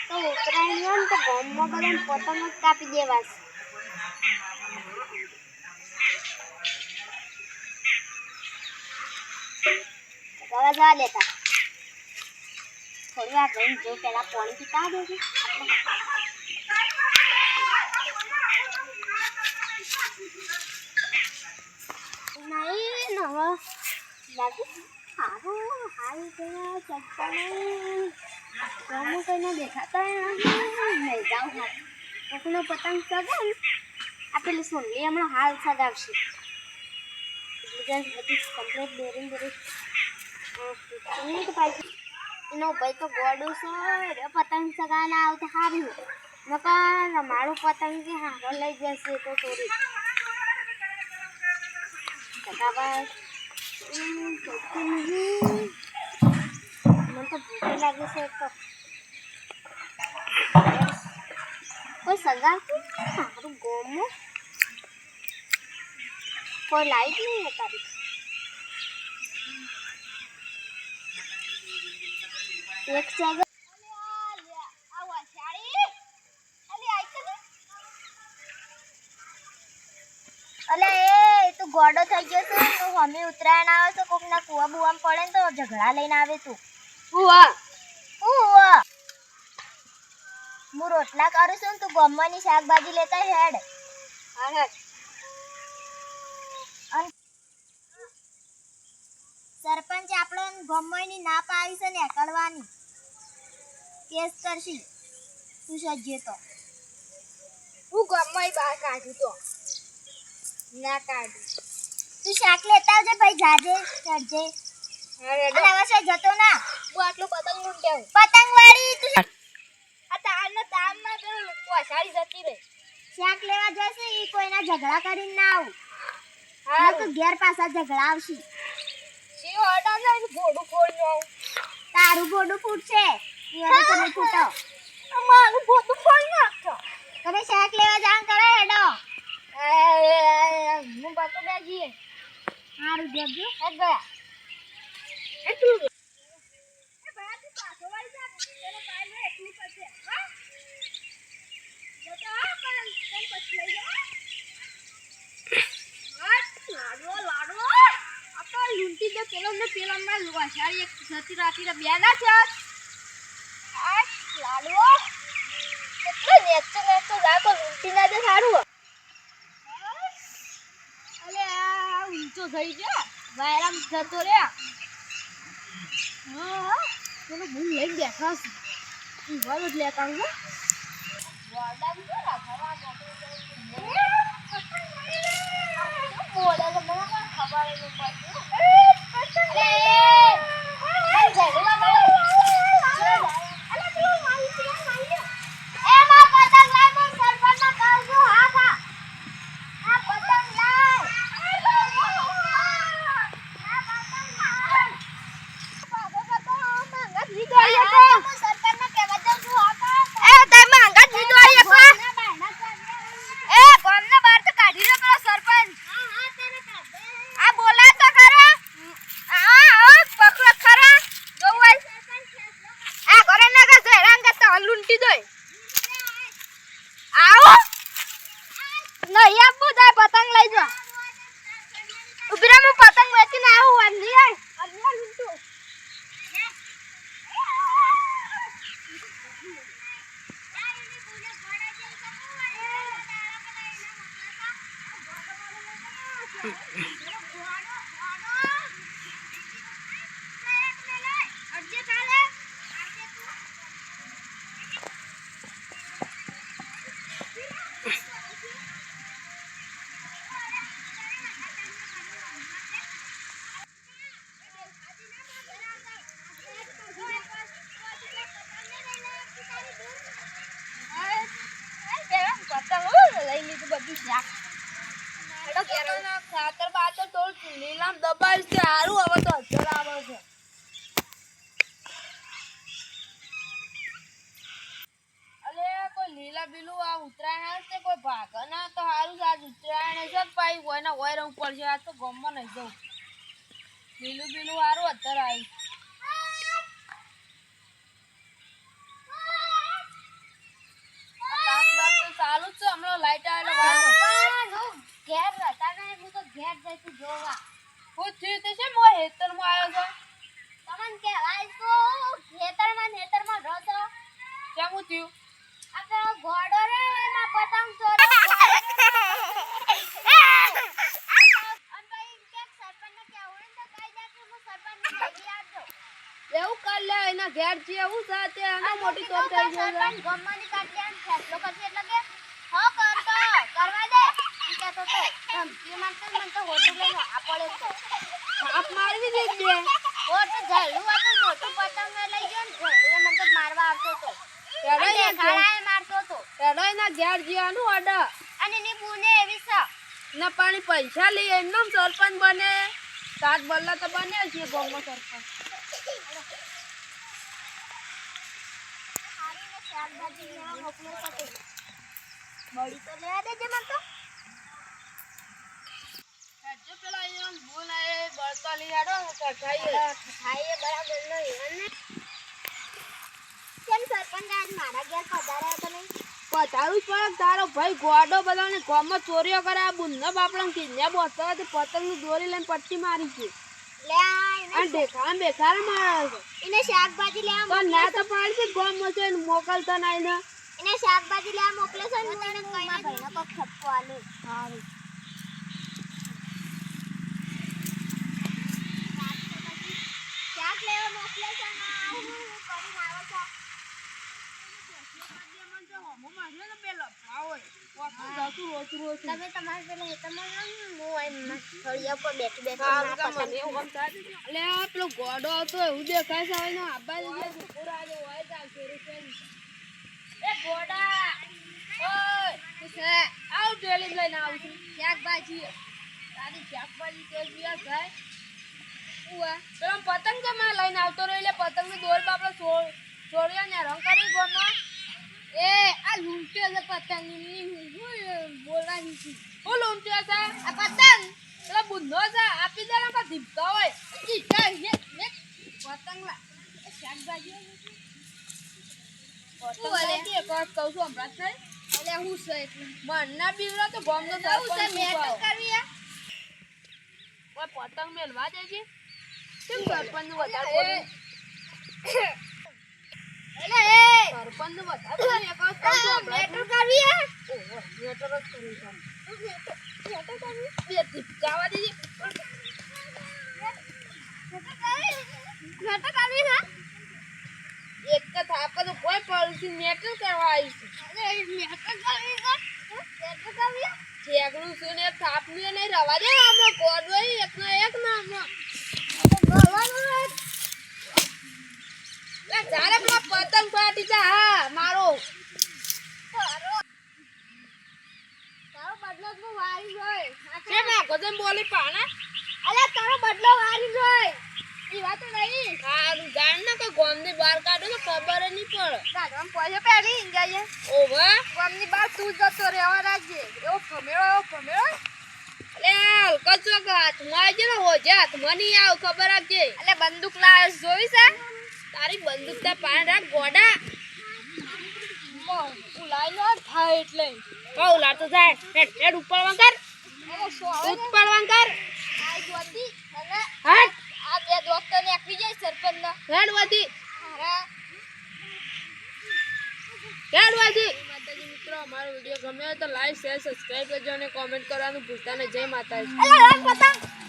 તો ઉત્તરાયણ હોય ને તો ગામમાં બધાને પતંગ જ કાપી દેવા છે જવા દેતા થોડી વાર રહીને જો પેલા પાણી પીતા દેજો નહીં ને હવે લાગે સારું હાલ ગયા ચક્કર ગમું કઈને દેખાતા નહીં જાઉં હા કોકનો પતંગ સગે ને આ પેલી સોનલી હમણાં હાલ સગાવશે બધી કમ્પ્લીટ બેરિંગ બેરિંગ પાછી એનો ભાઈ તો ગોડું છે પતંગ સગાના આવતા હાર્યું નકર મારું પતંગ કે હારો લઈ જશે તો ચોરી હમ, ચોખ્ખું નહીં. તો લાગે છે તો. કોઈ સગાવતું સારું, ગોમો. કોઈ લાઈટ નહીં હે એક જગ્યા એ તું ગોડો થઈ ગયો છે, તો અમે ઉત્તરાયણ આવે છે કોકના કુવા બુવામાં પડે ને તો ઝઘડા લઈને આવે તું. ઉવા. ઉવા. હું રોટલા કરું છું તું ગમવાની શાકભાજી લેતા હેડ. સરપંચ આપણો ગમવાની ના પાડી છે ને એકડવાની કેસ કરશી. તું સજ્જે તો. હું ગામમાં બહાર કાઢું તો. ના કાઢું. તું શાક લેતા આવજે ભાઈ જાજે ચડજે. હવે જતો ના. હું આટલું પતંગ લૂંટ્યા પતંગ વાળી તું આ તારનો તારમાં તો વાસાડી જતી રહે શાક લેવા જશે ઈ કોઈના ઝઘડા કરીને ના આવું. હા તો ઘેર પાછા ઝઘડા આવશે. શી ઓર્ડર ને ઘોડું ફોડી આવું. તારું ગોડું ફૂટશે. ઈ તમે ફૂટો. મારું ઘોડું ફોડ નાખો તમે શાક લેવા જાણ કરે હેડો. હું બાતો બે જઈએ હારું જજો હે ગયા એટલું એ ભાઈ તું પાછો વાળી જા પેલો પાય લે એકલી પછી હા જતો આ પણ તને પછી લઈ જા હટ લાડવો લાડવો આ તો લૂંટી દે પેલો ને પેલો માં વાસાડી એક સતી રાતી બે ના છે હટ લાડવો કેટલો નેચો નેચો જા તો લૂંટી ના દે સારું અલે આ ઊંચો થઈ ગયો વાયરામ જતો રે હા. પેલો બહુ લઈ બેઠા છે. ઊભા જ લેતા હું બોલે તો મને ખબર જ નહીં પડતી અરે મન ઝઘડો લગાડો અલે પેલો મારી છે મારી એ માં પતંગ લાય પણ સરપંચ ના કહું છું હા હા આ પતંગ લાય નહીં આપવું તાર પતંગ લઈ જા ઉભરા હું પતંગ વેચીને આવું અંધિયાર અંધિયાર ના નહીં જવું લીલું બીલું સારું અત્યારે આવ્યું ચાલુ જ છે હમણાં લાઈટ આવે ઘેર રહેતા ને હું તો ઘેર જઈ તું જોવા. હું થયું તે છે આવ્યો છો તમને કહેવાય તો ખેતરમાં નેતરમાં રહો તો કેમ હું થયું? આપણે ઘોડો રે એમાં પતંગ ચોરો એવું કર લે એના ઘેર જે એવું છે તે મોટી ગમવાની કાઢી આમ ફેસલો કરશે એટલે કે ઈ કહેતો તો ધમકી મારતો મને તો હોટું લઈને આ તો. થાપ મારવી દે બે હોટ ઝાડું હતું મોટું પતંગ લઈ ગયો ને ઝાડું મને તો મારવા આવતો તો. હેડો અને એના ઘેર ખાડાએ મારતો તો. હેડો એના ઘેર જીવાનું ઓર્ડર. અને એની બુને એવી છે. ના પાણી પૈસા લઈ એમનો સરપંચ બને. સાત બલ્લા તો બને છે ગામમાં સરપંચ. બળી તો લેવા દેજે મને તો. હેડજો પેલા અહીંયા બોલ આએ બળતા લઈ હેડો કઠાઈએ ખાઈએ બરાબર નહીં અને કેમ સરપંચ આજ મારા ઘેર પધાર્યા હતા નહીં પતાવું તારો ભાઈ ગોડો બધાને ગામમાં ચોરીઓ કરે આ બુનનો બાપડા કિડનેપ હતો તે પતંગની દોરી લઈને પટ્ટી મારી છે લે આ એને અને દેખાડા બેખાડા મારે છે એને શાકભાજી લેવા તો મોકલે ના મોકલતા નહીં ને એને શાકભાજી લેવા મોકલે છે ને તને મારા ભાઈનો કોક ઠપકો આલે સારું શાક લેવા મોકલે છે ને આ હું કરીને આવે છે તમે તમારા પેલા હેતરમાં હું અહીં થળિયા પર બેઠી બેઠી સારું મારા કામ મને પતંગ એવું કામ થાય. અલે આ પેલો ગોડો હતો એવું દેખાય છે હવે આબા જઈએ છે. પૂરો હોય છે આ ચોરી કરીને. એ ગોડા! ઓય આવ ટ્રેલિંગ લઈને આવું છું. શાકભાજી. તારી શાકભાજી તો ઉવા પેલો પતંગ તો મેં લઈને આવતો રહ્યો એટલે પતંગની દોર બાપડો છોડ છોડ્યો ને રંગ કરી ગોમાં એ આ લૂંટ્યો છે પતંગની હું બોલાવી છું? હું લૂંટ્યો છે? આ પતંગ? પેલા બુંધો છે આપી દે ને ધીપકા હોય. ને ને પતંગ શાકભાજી પતંગ હું મેલવા દેજે? કેમ સરપંચ વધારે સરપંચ વધારે બોલું એક વાર કહું છું હમણાં જ મેટલ કરવી આ? ઓહો, મેટર જ કર્યું છે. બે ધીપકાવા દેજે. મેટલ કરવી? હા? એક જ થાપ તો કોઈ પડતું મેટર કરવા આવી છે. અરે, મેટલ કરવી હા? મેટલ કરવી ઠેકડું શું ને થાપનું નહીં રવા દે હમણાં ગોડો એકનો એક ના હમણાં ભગવાન હોય. લે પતંગ ફાટી જા હા મારો. તારો તારો બદલો તો વારી જોય ગજન બોલી પાણા અલે તારો બદલો વારી જોય ઈ વાત નહીં હારું જાણ ના કે ગોમની બહાર કાઢો તો ખબર નહીં પડે. ગાડવામાં પૈસા પહેલી ઇંજાઈએ ઓવા ગામની બહાર તું જતો રહેવા રાખજે. એવો ભમેળો એવો ભમેળો અલે હલકો ચોક આવી આવજે ને હોજે હાથમાં નહીં આવ ખબર આપજે અલે બંદૂક લાવે જોઈ છે? તારી બંદૂક તા પાણ રાખ ગોડા. ઉલાઈ નો થાય એટલે કો ઉલા તો જાય. હેડ હેડ ઉપરવા કર. સો કર. આ જોતી અને હટ આ બે દોસ્તો ને આપી જાય સરપંચ ના હેડ વધી હેડ માતાજી મિત્રો અમારો વીડિયો ગમે હોય તો લાઈક શેર સબસ્ક્રાઇબ કરજો અને કોમેન્ટ કરવાનું ભૂલતા નહીં. જય માતાજી. પતંગ.